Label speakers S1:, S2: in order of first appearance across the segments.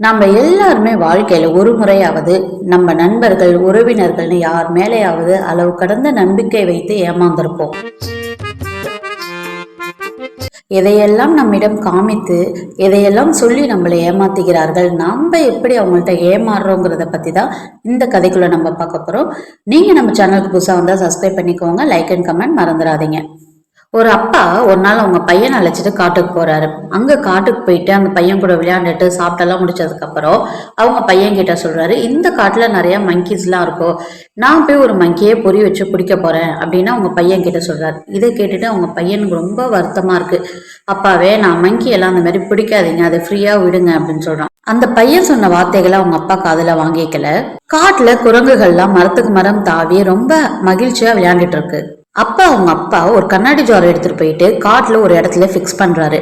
S1: நம்ம எல்லாருமே வாழ்க்கையில ஒரு முறையாவது நம்ம நண்பர்கள் உறவினர்கள்னு யார் மேலேயாவது அளவு கடந்த நம்பிக்கை வைத்து ஏமாந்திருப்போம். எதையெல்லாம் நம்மிடம் காமித்து எதையெல்லாம் சொல்லி நம்மளை ஏமாத்துகிறார்கள் நம்ம எப்படி அவங்கள்ட்ட ஏமாறுறோங்கிறத பற்றி தான் இந்த கதைக்குள்ள நம்ம பார்க்க போகிறோம் நீங்கள் நம்ம சேனலுக்கு புதுசாக வந்தால் சப்ஸ்கிரைப் பண்ணிக்கோங்க லைக் அண்ட் கமெண்ட் மறந்துடாதீங்க. ஒரு அப்பா ஒரு நாள் அவங்க பையனை அழைச்சிட்டு காட்டுக்கு போறாரு. அங்க காட்டுக்கு போயிட்டு அந்த பையன் கூட விளையாண்டுட்டு சாப்பிட்டெல்லாம் முடிச்சதுக்கு அப்புறம் அவங்க பையன் கிட்ட சொல்றாரு இந்த காட்டுல நிறைய மங்கீஸ்லாம் இருக்கும் நான் போய் ஒரு மங்கியே பொறி வச்சு பிடிக்க போறேன். அப்படின்னு அவங்க பையன் கிட்ட சொல்றாரு. இதை கேட்டுட்டு அவங்க பையனுக்கு ரொம்ப வருத்தமா இருக்கு. அப்பாவே நான் மங்கி எல்லாம் அந்த மாதிரி பிடிக்காதீங்க அதை ஃப்ரீயா விடுங்க அப்படின்னு சொல்றான். அந்த பையன் சொன்ன வார்த்தைகளை அவங்க அப்பா காதல வாங்கிக்கல. காட்டுல குரங்குகள்லாம் மரத்துக்கு மரம் தாவி ரொம்ப மகிழ்ச்சியா விளையாண்டுட்டு இருக்கு. அப்ப அவங்க அப்பா ஒரு கண்ணாடி ஜார் எடுத்துட்டு போயிட்டு காட்டுல ஒரு இடத்துல ஃபிக்ஸ் பண்றாரு.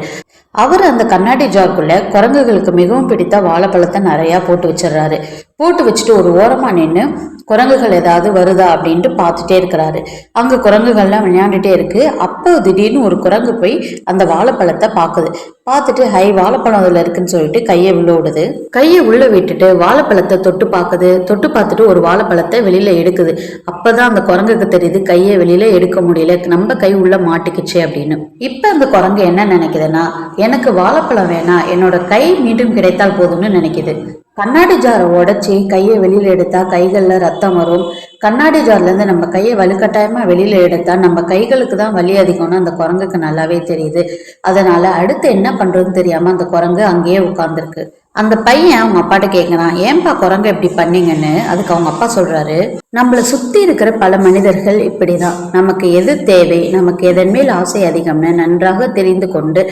S1: அவர் அந்த கண்ணாடி ஜார்க்குள்ள குரங்குகளுக்கு மிகவும் பிடித்த வாழைப்பழத்தை நிறைய போட்டு வச்சிடுறாரு. போட்டு வச்சுட்டு ஒரு ஓரமா நின்று குரங்குகள் ஏதாவது வருதா அப்படின்ட்டு பார்த்துட்டே இருக்கிறாரு. அங்க குரங்குகள்லாம் விளையாண்டுட்டே இருக்கு. அப்போ திடீர்னு ஒரு குரங்கு போய் அந்த வாழைப்பழத்தை பார்க்குது. பார்த்துட்டு ஹை வாழைப்பழம் அதில் இருக்குன்னு சொல்லிட்டு கையை உள்ள விடுது கையை உள்ள விட்டுட்டு வாழைப்பழத்தை தொட்டு பார்க்குது. தொட்டு பார்த்துட்டு ஒரு வாழைப்பழத்தை வெளியில எடுக்குது. அப்பதான் அந்த குரங்குக்கு தெரியுது கையை வெளியில எடுக்க முடியல. நம்ம கை உள்ள மாட்டிக்கிச்சு அப்படின்னு. இப்ப அந்த குரங்கு என்ன நினைக்குதுன்னா எனக்கு வாழைப்பழம் வேணாம். என்னோட கை மீண்டும் கிடைத்தால் போதும்னு நினைக்குது. கண்ணாடி ஜாரை உடைச்சி கையை வெளியில் எடுத்தா கைகளில் ரத்தம் வரும். கண்ணாடி ஜார்லேருந்து நம்ம கையை வலுக்கட்டாயமாக வெளியில எடுத்தால் நம்ம கைகளுக்கு தான் வலி அதிகம்னு அந்த குரங்குக்கு நல்லாவே தெரியுது. அதனால அடுத்து என்ன பண்றதுன்னு தெரியாமல் அந்த குரங்கு அங்கேயே உட்காந்துருக்கு அந்த பையன் அவங்க அப்பாட்ட கேட்குறான் ஏன்பா குரங்கு இப்படி பண்ணீங்கன்னு? அதுக்கு அவங்க அப்பா சொல்றாரு நம்மளை சுற்றி இருக்கிற பல மனிதர்கள் இப்படிதான். நமக்கு எது தேவை நமக்கு எதன் மேல் ஆசை அதிகம்னு நன்றாக தெரிந்து கொண்டு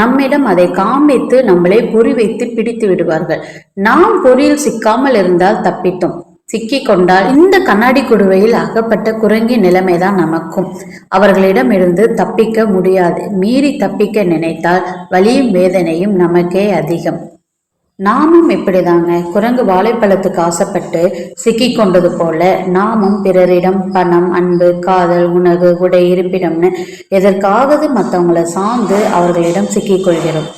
S1: நம்மிடம் அதை காமித்து நம்மளே பொறி வைத்து பிடித்து விடுவார்கள். நாம் பொறியில் சிக்காமல் இருந்தால் தப்பித்தோம். சிக்கி கொண்டால் இந்த கண்ணாடி குடுவையில் அகப்பட்ட குரங்கி நிலைமைதான் நமக்கும். அவர்களிடமிருந்து தப்பிக்க முடியாது. மீறி தப்பிக்க நினைத்தால் வலியும் வேதனையும் நமக்கே அதிகம். நாமும் இப்படிதாங்க. குரங்கு வாழைப்பழத்துக்கு ஆசைப்பட்டு சிக்கி கொண்டது போல நாமும் பிறரிடம் பணம் அன்பு காதல் உணவு உடை இருப்பிடம்னு எதற்காவது மற்றவங்களை சார்ந்து அவர்களிடம் சிக்கிக் கொள்கிறோம்